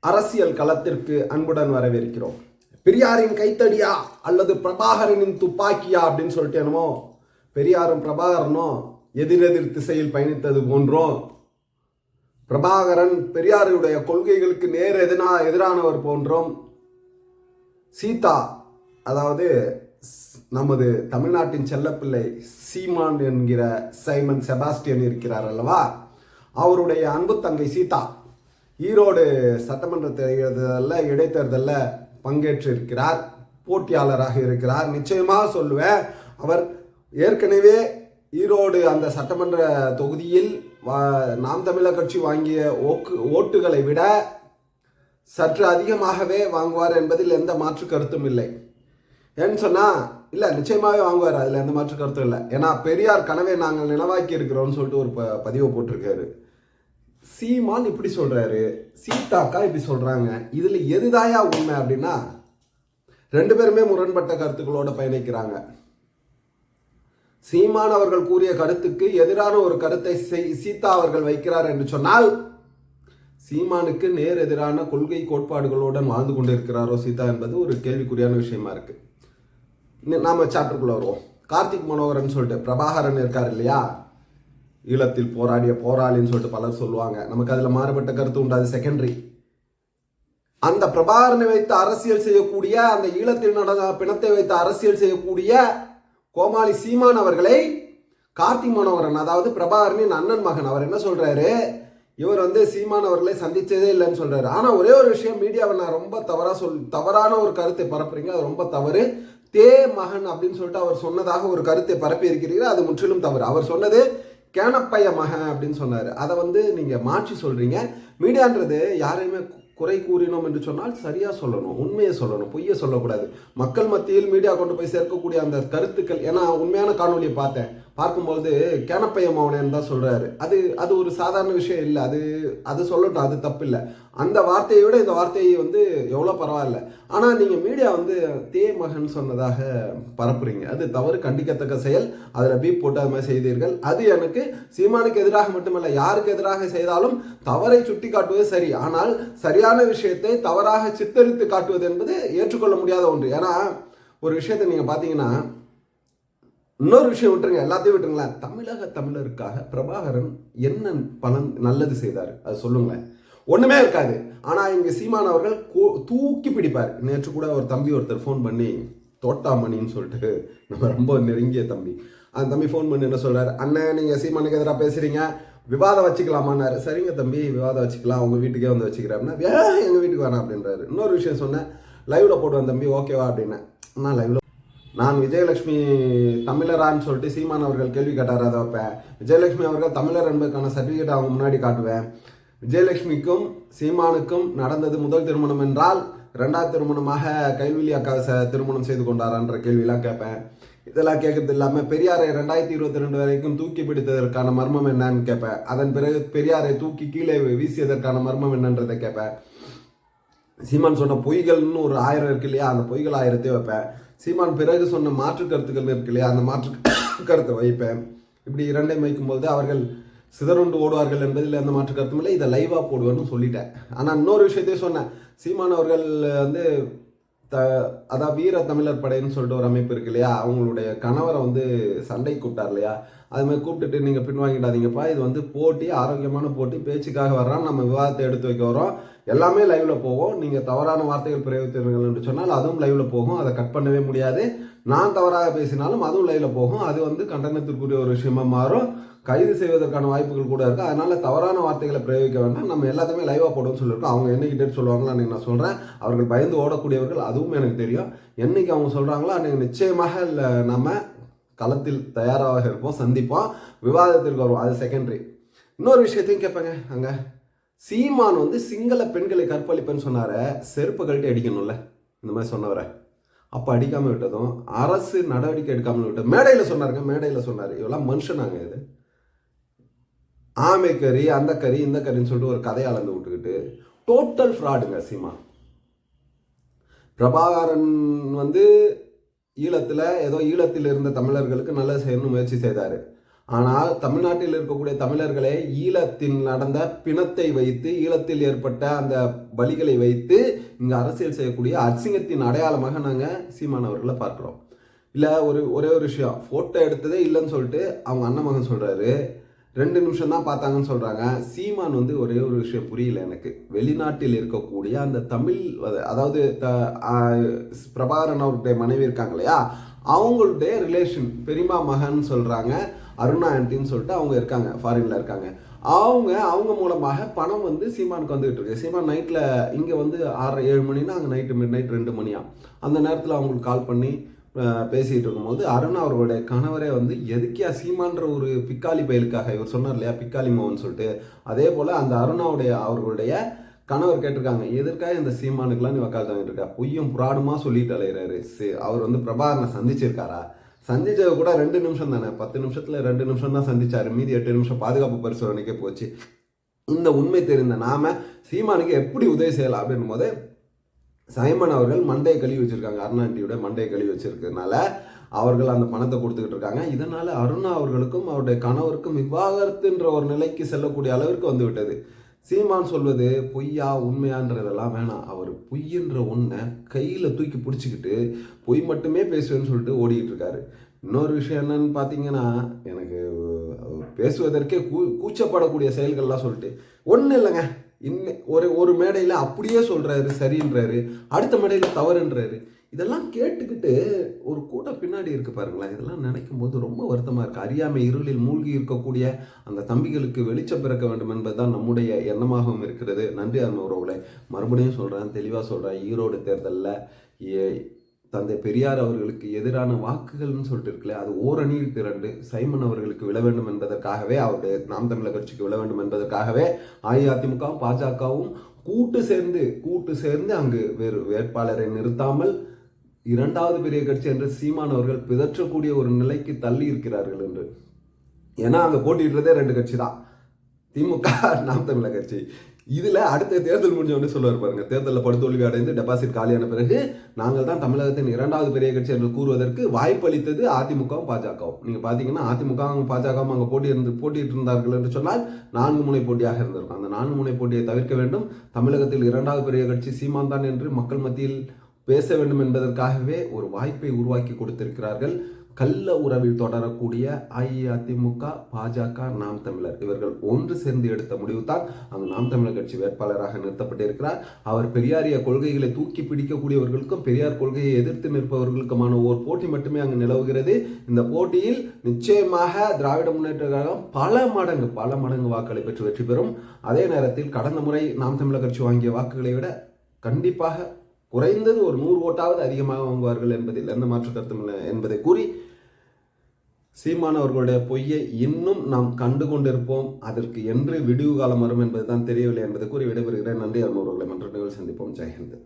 அரசியல் களத்திற்கு அன்புடன் வரவேற்கிறோம். பெரியாரின் கைத்தடியா அல்லது பிரபாகரனின் துப்பாக்கியா அப்படின்னு சொல்லிட்டு என்னமோ பெரியாரும் பிரபாகரனும் எதிரெதிர் திசையில் பயணித்தது போன்றும். பிரபாகரன் பெரியாருடைய கொள்கைகளுக்கு நேர் எதினா எதிரானவர் போன்றோம். சீதா அதாவது ஸ்- நமது தமிழ்நாட்டின் செல்லப்பிள்ளை சீமான் என்கிற சைமன் செபாஸ்டியன் இருக்கிறார் அல்லவா? அவருடைய அன்பு தங்கை சீதா. ஈரோடு சட்டமன்ற தேர்தலில் இடைத்தேர்தலில் பங்கேற்று இருக்கிறார் போட்டியாளராக இருக்கிறார். நிச்சயமாக சொல்லுவேன் அவர் ஏற்கனவே ஈரோடு அந்த சட்டமன்ற தொகுதியில் வா- நாம் தமிழர் கட்சி வாங்கிய ஓக்கு ஓட்டுகளை விட சற்று அதிகமாகவே வாங்குவார் என்பதில் எந்த மாற்று கருத்தும் இல்லை. ஏன்னு சொன்னால் இல்லை நிச்சயமாகவே வாங்குவார் அதில் எந்த மாற்று கருத்தும் இல்லை. ஏன்னா பெரியார் கனவை நாங்கள் நிலவாக்கி இருக்கிறோம்னு சொல்லிட்டு ஒரு ப- பதிவை போட்டிருக்காரு. சீமான் இப்படி சொல்கிறாரு சீதாக்கா இப்படி சொல்கிறாங்க இதில் எதுதாயா உண்மை அப்படின்னா ரெண்டு பேருமே முரண்பட்ட கருத்துக்களோடு பயணிக்கிறாங்க. சீமான் அவர்கள் கூறிய கருத்துக்கு எதிரான ஒரு கருத்தை செய்- சீதா அவர்கள் வைக்கிறார் என்று சொன்னால் சீமானுக்கு நேர் எதிரான கொள்கை கோட்பாடுகளுடன் வாழ்ந்து கொண்டிருக்கிறாரோ சீதா என்பது ஒரு கேள்விக்குறியான விஷயமா இருக்கு. இன்னும் நாம சாப்டருக்குள்ள வருவோம். கார்த்திக் மனோகரன் சொல்லிட்டு பிரபாகரன் இருக்கார் இல்லையா? ஈழத்தில் போராடிய போராளின்னு சொல்லிட்டு பலர் சொல்லுவாங்க. நமக்கு அதில் மாறுபட்ட கருத்து உண்டு. அது செகண்டரி அந்த பிரபாகரனை வைத்து அரசியல் செய்யக்கூடிய அந்த ஈழத்தில் நடந்த பிணத்தை வைத்து அரசியல் செய்யக்கூடிய கோமாளி சீமான் அவர்களை கார்த்திக் மனோகரன் அதாவது பிரபாகரனின் அண்ணன் மகன் அவர் என்ன சொல்றாரு? இவர் வந்து சீமான் அவர்களை சந்திச்சதே இல்லைன்னு சொல்றாரு. ஆனால் ஒரே ஒரு விஷயம் மீடியாவை நான் ரொம்ப தவறாக சொல் தவறான ஒரு கருத்தை பரப்புறீங்க. அது ரொம்ப தவறு. தே மகன் அப்படின்னு சொல்லிட்டு அவர் சொன்னதாக ஒரு கருத்தை பரப்பி இருக்கிறீர்கள் அது முற்றிலும் தவறு. அவர் சொன்னது கேனப்பைய மகன் அப்படின்னு சொன்னார். அதை வந்து நீங்கள் மாற்றி சொல்கிறீங்க மீடியான்றது யாரையுமே குறை கூறினோம் என்று சொன்னால் சரியாக சொல்லணும் உண்மையை சொல்லணும் பொய்யை சொல்லக்கூடாது. மக்கள் மத்தியில் மீடியா கொண்டு போய் சேர்க்கக்கூடிய அந்த கருத்துக்கள் ஏன்னா உண்மையான காணொலியை பார்த்தேன். பார்க்கும்பொழுது கேனப்பையம் மௌனன் தான் சொல்கிறாரு அது அது ஒரு சாதாரண விஷயம் இல்லை. அது அது சொல்லட்டும் அது தப்பு இல்லை அந்த வார்த்தையை விட இந்த வார்த்தையை வந்து எவ்வளோ பரவாயில்ல. ஆனால் நீங்கள் மீடியா வந்து தே மகன் சொன்னதாக பரப்புறீங்க. அது தவறு கண்டிக்கத்தக்க செயல். அதில் பீப் போட்டு அது மாதிரி செய்தீர்கள். அது எனக்கு சீமானுக்கு எதிராக மட்டுமல்ல யாருக்கு எதிராக செய்தாலும் தவறை சுட்டி காட்டுவது சரி. ஆனால் சரியாக சரியான விஷயத்தை தவறாக சித்தரித்து காட்டுவது என்பது ஏற்றுக்கொள்ள முடியாத ஒன்று. ஏன்னா ஒரு விஷயத்தை நீங்கள் பார்த்தீங்கன்னா இன்னொரு விஷயம் விட்டுருங்க எல்லாத்தையும் விட்டுருங்களேன். தமிழக தமிழருக்காக பிரபாகரன் என்ன பலன் நல்லது செய்தார்? அது சொல்லுங்களேன். ஒன்றுமே இருக்காது. ஆனால் இங்கே சீமான் அவர்கள் தூக்கி பிடிப்பார். நேற்று கூட ஒரு தம்பி ஒருத்தர் ஃபோன் பண்ணி தோட்டாமணின்னு சொல்லிட்டு நம்ம ரொம்ப நெருங்கிய தம்பி. அந்த தம்பி ஃபோன் பண்ணி என்ன சொல்கிறார் அண்ணன் நீங்கள் சீமானுக்கு எதிராக பேசுகிறீங்க விவாதம் வச்சுக்கலாமான்னாரு. சரிங்க தம்பி விவாதம் வச்சுக்கலாம் உங்கள் வீட்டுக்கே வந்து வச்சுக்கிறேன் எங்கள் வீட்டுக்கு வேணாம் அப்படின்றாரு. இன்னொரு விஷயம் சொன்னேன் லைவில் போடுவேன் தம்பி ஓகேவா அப்படின்னேன் நான் லைவில் நான் விஜயலட்சுமி தமிழரான்னு சொல்லிட்டு சீமான் அவர்கள் கேள்வி கேட்டார் அதை வைப்பேன். விஜயலட்சுமி அவர்கள் தமிழர் என்பதற்கான சர்டிஃபிகேட் அவங்க முன்னாடி காட்டுவேன். விஜயலட்சுமிக்கும் சீமானுக்கும் நடந்தது முதல் திருமணம் என்றால் ரெண்டாவது திருமணமாக கைல்விழி அக்கா ச- திருமணம் செய்து கொண்டாரான்ற கேள்வியெல்லாம் கேட்பேன். இதெல்லாம் கேட்கறது இல்லாமல் பெரியாரை ரெண்டாயிரத்தி இருபத்தி ரெண்டு வரைக்கும் தூக்கி பிடித்ததற்கான மர்மம் என்னன்னு கேட்பேன் அதன் பிறகு பெரியாரை தூக்கி கீழே வீசியதற்கான மர்மம் என்னன்றதை கேட்பேன் சீமான் சொன்ன பொய்கள்னு ஒரு ஆயிரம் இருக்கு இல்லையா? அந்த பொய்கள் ஆயிரத்தையும் வைப்பேன். சீமான் பிறகு சொன்ன மாற்று கருத்துக்கள் இருக்கு இல்லையா? அந்த மாற்று கருத்தை வைப்பேன். இப்படி இரண்டையும் வைக்கும்போது அவர்கள் சிதறுண்டு ஓடுவார்கள் என்பதில் எந்த மாற்று கருத்தும் இல்லை. இதை லைவாக போடுவேன்னு சொல்லிட்டேன். ஆனால் இன்னொரு விஷயத்தையும் சொன்னேன். சீமான் அவர்கள் வந்து த அதான் வீர தமிழர் படைன்னு சொல்லிட்டு ஒரு அமைப்பு இருக்கு இல்லையா? அவங்களுடைய கணவரை வந்து சண்டை கூப்பிட்டார் இல்லையா? அது மாதிரி கூப்பிட்டுட்டு நீங்கள் பின்வாங்கிட்டாதீங்கப்பா இது வந்து போட்டி ஆரோக்கியமான போட்டி பேச்சுக்காக வர்றான் நம்ம விவாதத்தை எடுத்து வைக்க வரோம் எல்லாமே லைவ்ல போகும். நீங்கள் தவறான வார்த்தைகள் பிரயோகித்தீர்கள் என்று சொன்னால் அதுவும் லைவ்ல போகும். அதை கட் பண்ணவே முடியாது. நான் தவறாக பேசினாலும் அதுவும் லைவில் போகும். அது வந்து கண்டனத்திற்குரிய ஒரு விஷயமா மாறும். கைது செய்வதற்கான வாய்ப்புகள் கூட இருக்குது அதனால் தவறான வார்த்தைகளை பிரயோகிக்க வேண்டாம். நம்ம எல்லாத்தையுமே லைவாக போடுவோம்னு சொல்லியிருக்கோம். அவங்க என்னைக்கு டேட் சொல்லுவாங்களோ அன்றைக்கி நான் சொல்கிறேன் அவர்கள் பயந்து ஓடக்கூடியவர்கள் அதுவும் எனக்கு தெரியும். என்னைக்கு அவங்க சொல்கிறாங்களோ அன்னைக்கு நிச்சயமாக இல்லை நம்ம களத்தில் தயாராக இருப்போம் சந்திப்போம். விவாதத்திற்கு வருவோம். அது செகண்டரி இன்னொரு விஷயத்தையும் கேட்பேங்க. அங்கே சீமான் வந்து சிங்கள பெண்களை கற்பழிப்பேன்னு சொன்னார. செருப்பு கழட்டி அடிக்கணும்ல. இந்த மாதிரி சொன்னவரை. அப்போ அடிக்காமல் விட்டதும் அரசு நடவடிக்கை எடுக்காமல் விட்டது மேடையில் சொன்னாருங்க மேடையில் சொன்னார். இவெல்லாம் மனுஷனாங்க இது. ஆமை கறி அந்த கறி இந்த கறின்னு சொல்லிட்டு ஒரு கதையை அளந்து விட்டுக்கிட்டு டோட்டல் ஃப்ராடுங்க சீமா. பிரபாகரன் வந்து ஈழத்தில் ஏதோ ஈழத்தில் இருந்த தமிழர்களுக்கு நல்லா செய்யணும்னு முயற்சி செய்தார். ஆனால் தமிழ்நாட்டில் இருக்கக்கூடிய தமிழர்களே ஈழத்தில் நடந்த பிணத்தை வைத்து ஈழத்தில் ஏற்பட்ட அந்த பலிகளை வைத்து இங்கே அரசியல் செய்யக்கூடிய அசிங்கத்தின் அடையாளமாக நாங்கள் சீமானவர்களை பார்க்குறோம். இல்லை ஒரு ஒரே ஒரு விஷயம். ஃபோட்டோ எடுத்ததே இல்லைன்னு சொல்லிட்டு அவங்க அண்ணன் மகன் சொல்கிறாரு ரெண்டு நிமிஷம் தான் பார்த்தாங்கன்னு சொல்கிறாங்க சீமான் வந்து ஒரே ஒரு விஷயம் புரியல எனக்கு. வெளிநாட்டில் இருக்கக்கூடிய அந்த தமிழ் அதாவது த பிரபாகரன் அவருடைய மனைவி இருக்காங்க இல்லையா? அவங்களுடைய ரிலேஷன் பெரியமா மகன் சொல்கிறாங்க அருணா ஆண்டின்னு சொல்லிட்டு அவங்க இருக்காங்க ஃபாரினில் இருக்காங்க. அவங்க அவங்க மூலமாக பணம் வந்து சீமானுக்கு வந்துகிட்டு இருக்கு. சீமான் நைட்டில் இங்கே வந்து ஆறு ஏழு மணினா அங்கே நைட்டு மிட் நைட் ரெண்டு மணியா? அந்த நேரத்தில் அவங்களுக்கு கால் பண்ணி பேசிகிட்டு இருக்கும்போது அருண் அவர்களுடைய கணவரே வந்து எதுக்கியா சீமான்ற ஒரு பிக்காலி பயலுக்காக இவர் சொன்னார் இல்லையா பிக்காலி மோகன் சொல்லிட்டு. அதே போல் அந்த அருணாவுடைய அவர்களுடைய கணவர் கேட்டிருக்காங்க எதற்காக இந்த சீமானுக்கெல்லாம் நீ வக்கால் தாங்கிட்டு இருக்கா? பொய்யும் புராடுமா சொல்லிட்டு அலைகிறாரு அவர் வந்து பிரபாகரனை சந்திச்சிருக்காரா? சந்திச்சது கூட ரெண்டு நிமிஷம் தானே. பத்து நிமிஷத்துல ரெண்டு நிமிஷம் தான் சந்திச்சாரு. மீதி எட்டு நிமிஷம் பாதுகாப்பு பரிசோதனைக்கே போச்சு. இந்த உண்மை தெரிந்த நாம சீமானுக்கு எப்படி உதவி செய்யலாம் அப்படின்னும் போது சைமன் அவர்கள் மண்டையை கழுவி வச்சிருக்காங்க. அருணாண்டியோட மண்டையை கழுவி வச்சிருக்கிறதுனால அவர்கள் அந்த பணத்தை கொடுத்துக்கிட்டு இருக்காங்க. இதனால அருணா அவர்களுக்கும் அவருடைய கணவருக்கும் விவாகரத்துன்ற ஒரு நிலைக்கு செல்லக்கூடிய அளவிற்கு வந்து விட்டது. சீமான் சொல்வது பொய்யா உண்மையான்றதெல்லாம் வேணாம். அவர் பொய்யன்ற ஒன்றை கையில் தூக்கி பிடிச்சிக்கிட்டு பொய் மட்டுமே பேசுவேன்னு சொல்லிட்டு ஓடிக்கிட்டு இருக்காரு. இன்னொரு விஷயம் என்னன்னு பார்த்தீங்கன்னா எனக்கு பேசுவதற்கே கூ கூச்சப்படக்கூடிய செயல்கள்லாம் சொல்லிட்டு ஒன்றும் இல்லைங்க. இன்னும் ஒரு ஒரு மேடையில் அப்படியே சொல்கிறாரு சரின்றாரு. அடுத்த மேடையில் தவறுன்றாரு. இதெல்லாம் கேட்டுக்கிட்டு ஒரு கூட்டம் பின்னாடி இருக்கு பாருங்களேன். இதெல்லாம் நினைக்கும் போது ரொம்ப வருத்தமாக இருக்குது அறியாமை இருளில் மூழ்கி இருக்கக்கூடிய அந்த தம்பிகளுக்கு வெளிச்சம் பிறக்க வேண்டும் என்பதுதான் நம்முடைய எண்ணமாகவும் இருக்கிறது. நன்றி அருமை உறவுகளை. மறுபடியும் சொல்கிறேன் தெளிவாக சொல்கிறேன் ஈரோடு தேர்தலில் தந்தை பெரியார் அவர்களுக்கு எதிரான வாக்குகள்னு சொல்லிட்டு இருக்குல்ல அது ஓரணியில் திரண்டு சைமன் அவர்களுக்கு விழ வேண்டும் என்பதற்காகவே அவருடைய நாம் தமிழர் கட்சிக்கு விழ வேண்டும் என்பதற்காகவே அஇஅதிமுகவும் பாஜகவும் கூட்டு சேர்ந்து கூட்டு சேர்ந்து அங்கு வேறு வேட்பாளரை நிறுத்தாமல் இரண்டாவது பெரிய கட்சி என்று சீமான் அவர்கள் பிதற்றக்கூடிய ஒரு நிலைக்கு தள்ளி இருக்கிறார்கள் என்று. ஏன்னா அங்கே போட்டிடுறதே ரெண்டு கட்சி தான் திமுக நாம் தமிழக கட்சி. இதில் அடுத்த தேர்தல் முடிஞ்சவொடனே சொல்லுவார் பாருங்க. தேர்தலில் படுதோல்வி அடைந்து டெபாசிட் காலியான பிறகு நாங்கள் தான் தமிழகத்தின் இரண்டாவது பெரிய கட்சி என்று கூறுவதற்கு வாய்ப்பளித்தது அதிமுகவும் பாஜகவும். நீங்கள் பார்த்தீங்கன்னா அதிமுகவும் பாஜகவும் அங்கே போட்டி இருந்து போட்டிட்டு இருந்தார்கள் என்று சொன்னால் நான்கு முனை போட்டியாக இருந்திருக்கும். அந்த நான்கு முனை போட்டியை தவிர்க்க வேண்டும். தமிழகத்தில் இரண்டாவது பெரிய கட்சி சீமான் தான் என்று மக்கள் மத்தியில் பேச வேண்டும் என்பதற்காகவே ஒரு வாய்ப்பை உருவாக்கி கொடுத்திருக்கிறார்கள். கள்ள உறவில் தொடரக்கூடிய அஇஅதிமுக பாஜக நாம் தமிழர். இவர்கள் ஒன்று சேர்ந்து எடுத்த முடிவு தான் அங்கு நாம் தமிழர் கட்சி வேட்பாளராக நிறுத்தப்பட்டிருக்கிறார். அவர் பெரியாரிய கொள்கைகளை தூக்கி பிடிக்கக்கூடியவர்களுக்கும் பெரியார் கொள்கையை எதிர்த்து நிற்பவர்களுக்குமான ஓர் போட்டி மட்டுமே அங்கு நிலவுகிறது. இந்த போட்டியில் நிச்சயமாக திராவிட முன்னேற்ற கழகம் பல மடங்கு பல மடங்கு வாக்களை பெற்று வெற்றி பெறும். அதே நேரத்தில் கடந்த முறை நாம் தமிழர் கட்சி வாங்கிய வாக்குகளை விட கண்டிப்பாக குறைந்தது ஒரு நூறு ஓட்டாவது அதிகமாக வாங்குவார்கள் என்பதில் எந்த மாற்று கருத்தும் இல்லை என்பதை கூறி சீமானவர்களுடைய பொய்யை இன்னும் நாம் கண்டு கொண்டிருப்போம் அதற்கு என்று விடிவு காலம் வரும் என்பதுதான் தெரியவில்லை என்பதை கூறி விடைபெறுகிறேன். நன்றி அருமவர்களை மற்ற சந்திப்போம். ஜெயஹிந்த்.